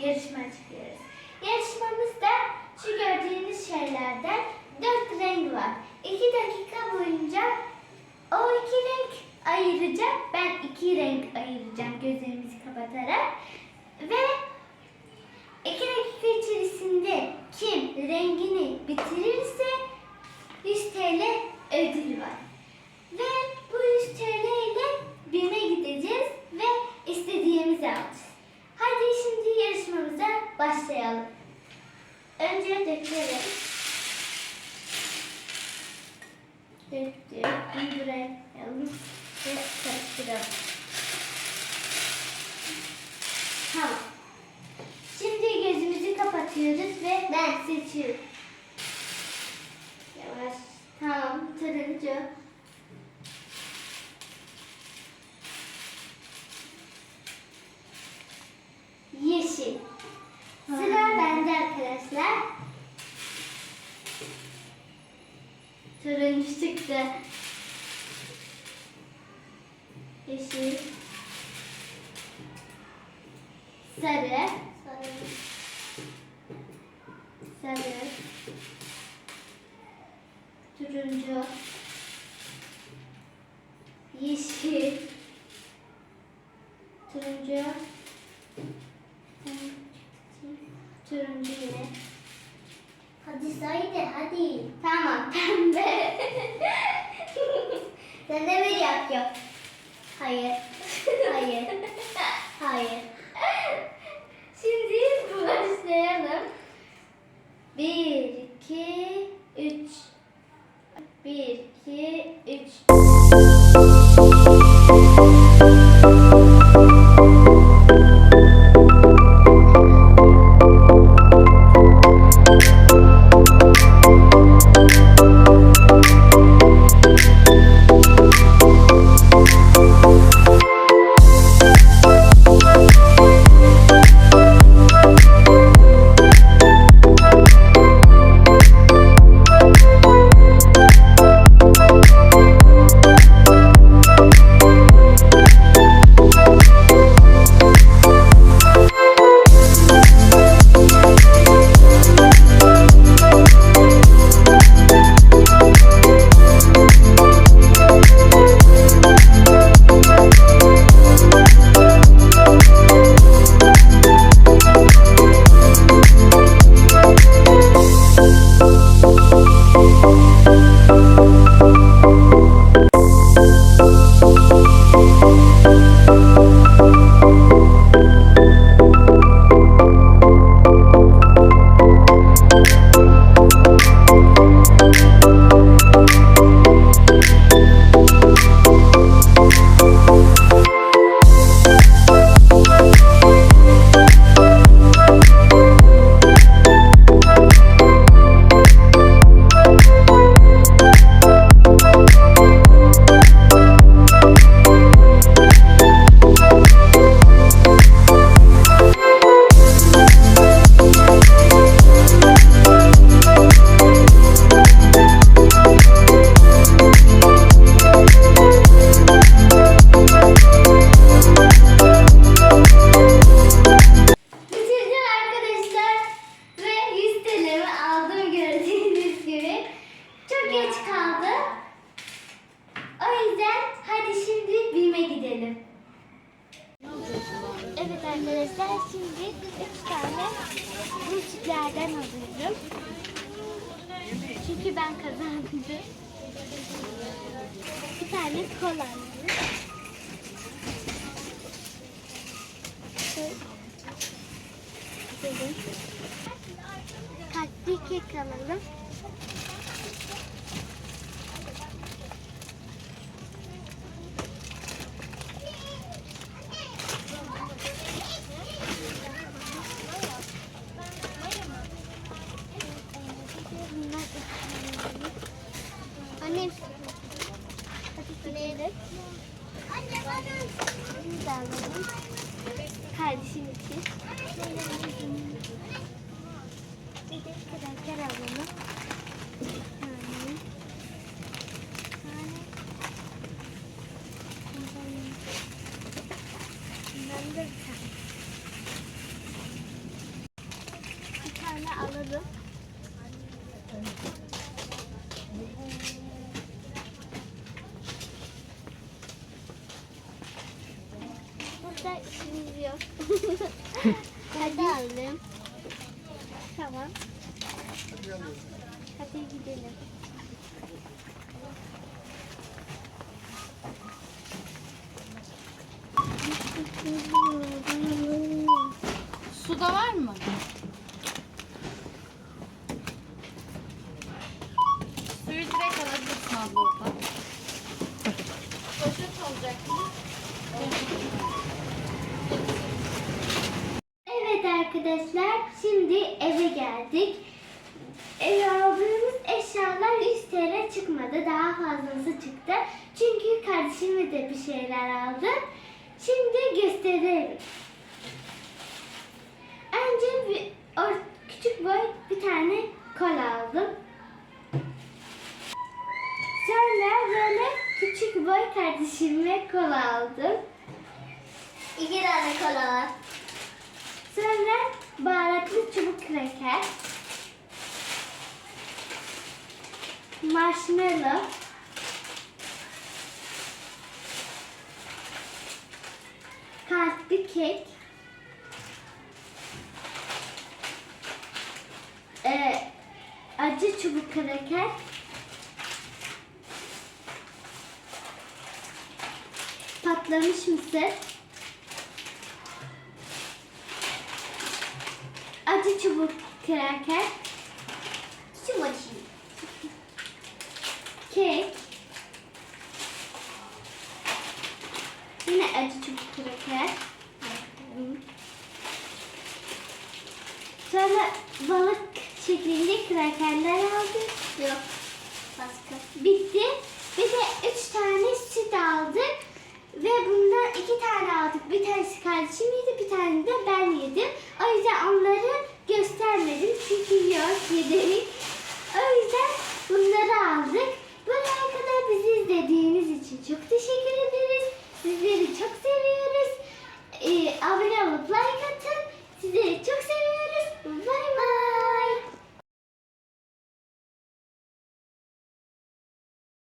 yarışma çıkıyoruz. Yarışmamızda şu gördüğünüz şeylerden Döktük, durayalım ve karıştıralım. Tamam. Şimdi gözümüzü kapatıyoruz ve ben seçiyorum. Yavaş. Tamam, turuncu. Yeşil. Sıra bende arkadaşlar. Turuncu çıktı. Yeşil. Sarı. Sarı. Turuncu. Yeşil. Turuncu. Turuncu yine. Saide hadi. Tamam pembe. Sen de bir yap yap. Hayır. Hayır. Hayır. Şimdi başlayalım. Arkadaşlar şimdi 3 tane bu çiftlerden alıyorum. Çünkü ben kazandım. Bir tane kola alıyorum. Kalpli kek alalım. Kardeşim için. Bir de karakter alalım. Bir tane alalım. Da bir tane. Hadi aldım. Tamam. Hadi gidelim. Su da var mı? Suyu direkt alabilirsin abla orada. Poşet olacak mı? Arkadaşlar şimdi eve geldik. Eve aldığımız eşyalar 100 TL çıkmadı. Daha fazlası çıktı. Çünkü kardeşime de bir şeyler aldı. Şimdi gösterelim. Önce bir, küçük boy bir tane kola aldım. Sonra böyle küçük boy kardeşime kola aldım. İki tane kola var. Sonra baharatlı çubuk kraker. Marshmallow. Kalpli kek. Ee, acı çubuk kraker. Patlamış mısır. Acı çubuk kraker, Şu maçı. kek, yine acı çubuk kraker, sonra balık şeklinde krakerler aldık. Yok. Başka. Bitti. Bir de üç tane süt aldık. Ve bundan iki tane aldık. Bir tanesi kardeşim yedi, bir tane de ben yedim. O yüzden onları göstermedim. Çünkü yok yedik. O yüzden bunları aldık.